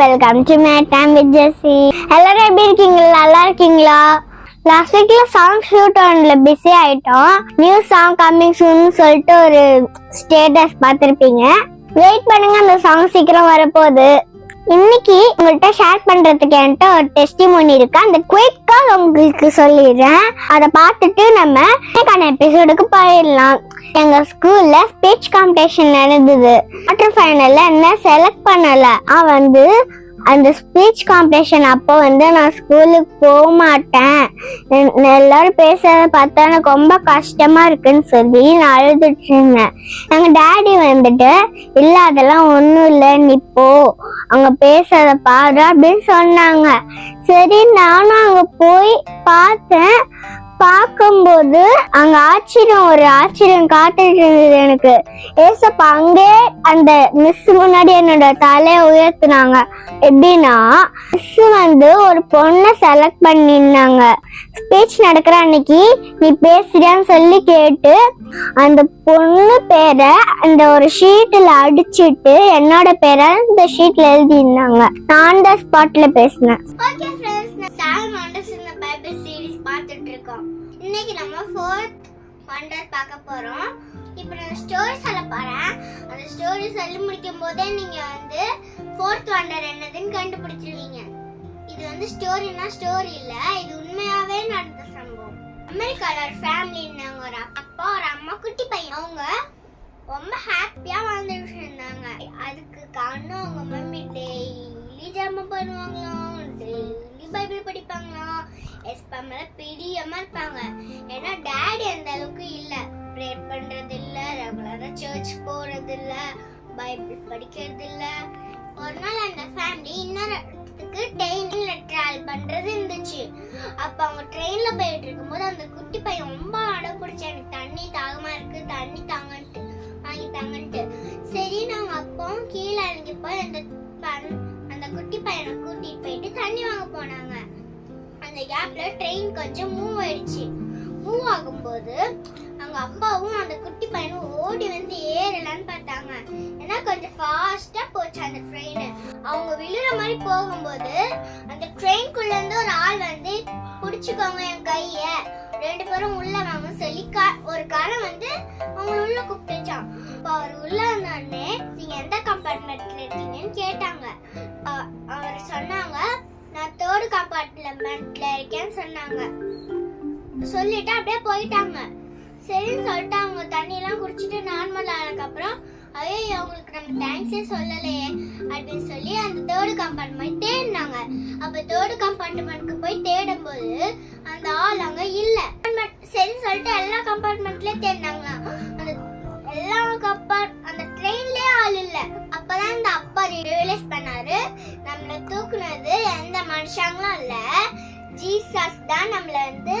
Welcome to my time with Jessie எல்லாரும் எப்படி இருக்கீங்களா நல்லா இருக்கீங்களா? லாஸ்ட் வீக்ல சாங் ஷூட் ஒன்ல பிஸி ஆயிட்டோம். நியூ சாங் கம்மிங் சூன் சொல்லிட்டு ஒரு ஸ்டேட்டஸ் பார்த்துருப்பீங்க. வெயிட் பண்ணுங்க அந்த சாங் சீக்கிரம் வரப்போகுது. இன்னைக்கு உங்கள்கிட்ட ஷேர் பண்றதுக்கு என்கிட்ட ஒரு டெஸ்டிமோனி இருக்கு. அந்த குயிக்கா உங்களுக்கு சொல்லிடுறேன். அதை பார்த்துட்டு நம்ம இன்னைக்கான எபிசோடுக்கு போயிடலாம். எங்க ஸ்கூல்ல ஸ்பீச் காம்படிஷன் நடந்தது. வாட்டர் ஃபைனல்ல என்ன செலக்ட் பண்ணல? அவன் வந்து அந்த ஸ்பீச் காம்படிஷன் அப்போ வந்து நான் ஸ்கூலுக்கு போக மாட்டேன். எல்லாரும் பேசுறத பார்த்தா எனக்கு ரொம்ப கஷ்டமா இருக்குன்னு சொல்லி நான் அழுதுட்டு இருந்தேன். எங்க டாடி வந்துட்டு இல்ல அதெல்லாம் ஒண்ணும் இல்ல நீ போ. அங்க பேசுறத பாரு அப்படின்னு சொன்னாங்க. சரி நானும் அங்க போய் பார்த்தேன். பார்க்கும்போது அங்க ஆச்சரியம் ஒரு ஆச்சரியம் காத்துட்டு இருந்தது எனக்கு. ஏசப்பா அங்கே அந்த மிஸ் முன்னாடி என்னோட தலையை உயர்த்துனாங்க. எப்படின்னா மிஸ் வந்து ஒரு பொண்ணை செலக்ட் பண்ணியிருந்தாங்க. ஸ்பீச் நடக்கிற அன்னைக்கு நீ பேசுறியான்னு சொல்லி கேட்டு அந்த பொண்ணு பேரை அந்த ஒரு ஷீட்டில் அடிச்சிட்டு என்னோட பேரை இந்த ஷீட்ல எழுதியிருந்தாங்க. நான் தான் ஸ்பாட்ல பேசினேன். ஓகே ஃப்ரெண்ட்ஸ் நான் வண்டர்ஸ் இந்த பைபிள் சீரிஸ் பார்த்துட்டு இருக்கோம். இன்னைக்கு நம்ம ஃபோர்த் வண்டர் பார்க்க போறோம். இப்போ நான் ஸ்டோரி சொல்ல போறேன். அந்த ஸ்டோரி சொல்லி முடிக்கும் போதே நீங்க வந்து ஃபோர்த் வண்டர் என்னதுன்னு கண்டுபிடிச்சிருவீங்க. இது வந்து ஸ்டோரினா ஸ்டோரி இல்ல இது உண்மையாவே நடந்த சம்பவம். அமெரிக்கால ஒரு ஃபேமிலி இருந்தாங்க ஒரு அப்பா ஒரு அம்மா குட்டி பையன். அவங்க ரொம்ப ஹாப்பியா வாழ்ந்துட்டு இருந்தாங்க. அதுக்கு காரணம் அவங்க மம்மி டெய்லி ஜெபம் பண்ணுவாங்களாம் டெய்லி பைபிள் படிப்பாங்களாம். எஸ்பா மேல பிரியமா இருப்பாங்க. ஏன்னா டேடி அந்த அளவுக்கு இல்ல. ப்ரேயர் பண்றது இல்ல ரெகுலரா சர்ச் போறது இல்ல பைபிள் படிக்கிறது இல்ல ஒரு நாள் அந்த ஃபேமிலி ட்ரெயின்ல போயிட்டு இருக்கும்போது அந்த குட்டி பையன் ரொம்ப அடம் பிடிச்ச எனக்கு தண்ணி தாகமா இருக்கு தண்ணி தாங்கன்ட்டு வாங்கி தாங்கன்ட்டு. சரி நாங்க அப்போ கீழே இறங்கி போய் அந்த அந்த குட்டி பையனை கூட்டிட்டு போயிட்டு தண்ணி வாங்க போனாங்க. அந்த கேப்ல ட்ரெயின் கொஞ்சம் மூவ் ஆயிடுச்சு. மூவ் ஆகும்போது அவங்க அப்பாவும் அந்த குட்டி பையனும் ஓடி வந்து ஏறலான்னு பார்த்தாங்க. ஏன்னா கொஞ்சம் ஃபாஸ்டா போச்சு அந்த ட்ரெயின் அவங்க விழுற மாதிரி போகும்போது அந்த ட்ரெயின்குள்ள இருந்து ஒரு ஆள் வந்து புடிச்சுக்கோங்க என் கைய. ரெண்டு பேரும் உள்ள வாங்க. சொல்லி ஒரு காரை வந்து அவங்க உள்ள கூப்பிட்டுச்சான் இப்போ அவர் உள்ள வந்தோடனே நீங்க எந்த கம்பார்ட்மெண்ட்ல இருக்கீங்கன்னு கேட்டாங்க. அவர் சொன்னாங்க நான் தேர்டு கம்பார்ட்மெண்ட்ல இருக்கேன்னு சொன்னாங்க. சொல்லிட்டு அப்படியே போயிட்டாங்க. சரின்னு சொல்லிட்டு அவங்க தண்ணியெல்லாம் குடிச்சிட்டு நார்மல் ஆனதுக்கப்புறம் ஐயோ அவங்களுக்கு நம்ம தேங்க்ஸே சொல்லலையே அப்படின்னு சொல்லி அந்த தேர்டு கம்பார்ட்மெண்ட் தேடினாங்க. அப்போ தேர்டு சொல்லிட்டு எல்லா கம்பார்ட்மெண்ட்லயும் தேடினாங்களாம் அந்த எல்லா கம்பார்ட் அந்த ட்ரெயின்லயே ஆள் இல்ல. அப்பதான் இந்த அப்பா ரியலைஸ் பண்ணாரு நம்மள தூக்குனது எந்த மனுஷங்களும் இல்ல. ஜீசஸ் தான் நம்மள வந்து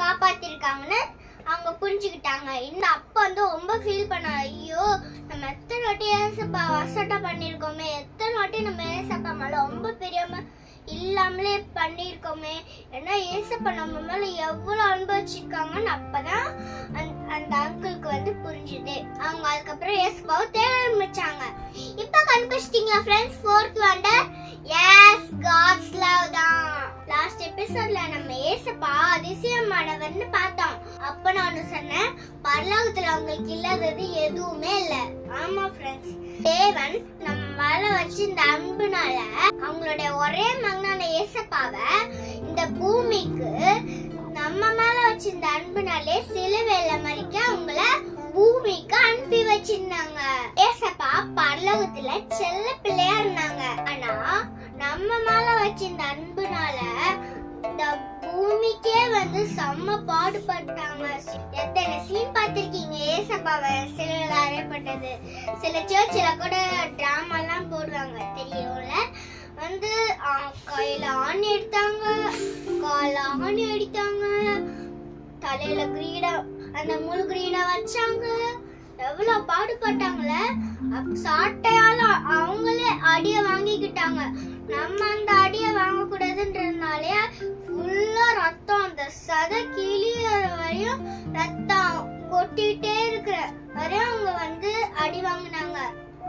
காப்பாத்திருக்காங்கன்னு அவங்க புரிஞ்சுக்கிட்டாங்க. இந்த அப்பா வந்து ரொம்ப ஃபீல் பண்ணா ஐயோ நம்ம எத்தனை வாட்டி ஏசப்பா வசட்டா பண்ணியிருக்கோமே எத்தனை வாட்டி நம்ம ஏசப்பா மேல ரொம்ப பெரியமா இல்லாமலே பண்ணியிருக்கோமே ஏன்னா ஏசப்பா நம்ம மேலே எவ்வளோ அனுபவிச்சிருக்காங்கன்னு அப்போ தான் அந்த- அந்த அங்கிளுக்கு வந்து புரிஞ்சுது. அவங்க அதுக்கப்புறம் ஏசப்பாவை தேட ஆரம்பிச்சாங்க. இப்போ கண்டுபிடிச்சிட்டிங்களா friends fourth wonder is God's love தான். லாஸ்ட் எபிசோட்ல நம்ம ஏசப்பா அதிசயமானவர்னு பார்த்தோம் நான் சொன்னேன். பரலோகத்துல அவங்களுக்கு இல்லாதது எதுவுமே இல்ல. ஆமா ஃப்ரெண்ட்ஸ் தேவன் நம்ம மேல வச்சு இந்த அன்புனால அவங்களுடைய ஒரே மகனான ஏசப்பாவை இந்த பூமிக்கு நம்ம மேல வச்சு இந்த அன்புனாலே சிலுவையில மறிக்க அவங்கள பூமிக்கு அனுப்பி வச்சிருந்தாங்க. ஏசப்பா பரலோகத்துல செல்ல பிள்ளையா இருந்தாங்க. செம்ம பாடுபட்டாங்க. எத்தனை சீன் பார்த்திருக்கீங்க? ஏசப்பாவை சில அறையப்பட்டது சில சர்ச்சில் கூட ட்ராமாலாம் போடுறாங்க போடுவாங்க. தெரியும்ல? வந்து கையில் ஆணி எடுத்தாங்க. கால ஆணி அடித்தாங்க. தலையில கிரீடம் அந்த முழு கிரீடம் வச்சாங்க. எவ்வளவு பாடுபட்டாங்களே? சாட்டையால அவங்களே அடிய வாங்கிக்கிட்டாங்க. நம்ம அந்த அடிய வாங்க கூடாதுன்றதுனாலே ஃபுல்லா ரத்தம் அந்த சதை கிளியற வரையும் ரத்தம் கொட்டிட்டே இருக்கிற வரையும் அவங்க வந்து அடி வாங்கினாங்க.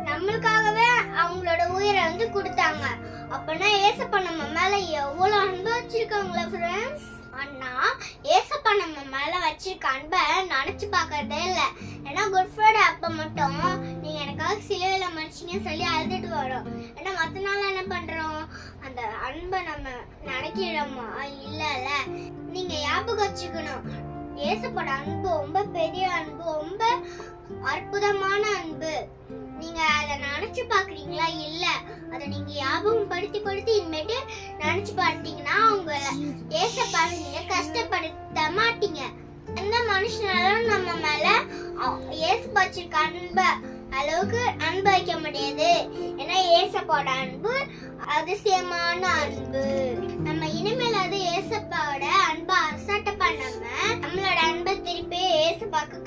நம்மளுக்காகவே அவங்களோட உயிரை வந்து கொடுத்தாங்க. அப்பனா ஏசப்பா நம்ம மேல எவ்வளவு அன்பு வச்சிருக்காங்களா ஃப்ரெண்ட்ஸ் அண்ணா ஏசப்பா நம்ம மேல வச்சிருக்க அன்பை நினைச்சு பார்க்கறதே இல்ல. ஏன்னா குட் ஃப்ரைடே அப்ப மட்டும் நீங்க எனக்காக சிலுவையில மறிச்சிங்க சொல்லி அழுதுட்டு வரோம். ஏன்னா மத்த நாள் என்ன பண்றோம்? அந்த அன்பை நம்ம நினைக்கிறோமா? இல்லைல்ல. நீங்க ஞாபகம் வச்சுக்கணும். ஏசப்பட அன்பு ரொம்ப பெரிய அன்பு ரொம்ப அற்புதமான அன்பு. நீங்க அதை நினைச்சு பாக்குறீங்க அதை நீங்க ஞாபகம் படுத்தி படுத்தி இனிமேட்டு நினைச்சு பார்த்தீங்கன்னா உங்களை ஏசப்பா பாருங்க கஷ்டப்படுத்த மாட்டீங்க. எந்த மனுஷனாலும் நம்ம மேல ஏசு பச்சிருக்க அன்ப அளவுக்கு அன்பு வைக்க முடியாது. ஏன்னா ஏசப்போட அன்பு அதிசயமான அன்பு. நம்ம இனிமேல் அது ஏசப்பாவோட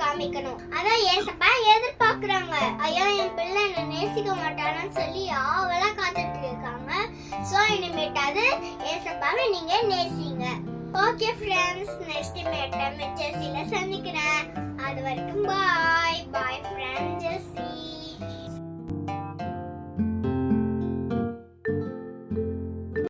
காமிக்கணும். அதான் ஏசப்பா எதிர்பார்க்கறாங்க. ஐயா என் பிள்ளை என்ன நேசிக்க மாட்டானான்னு சொல்லி ஆவலா காத்துட்டு இருக்காங்க. ஸோ இனிமேட்டாவது ஏசப்பாவை நீங்க நேசிங்க. ஓகே ஃப்ரெண்ட்ஸ் நெக்ஸ்ட் மேட்டம் மெச்சஸில சந்திக்கிறேன். அது வரைக்கும் பாய் பாய் ஃப்ரெண்ட் ஜெஸ்ஸி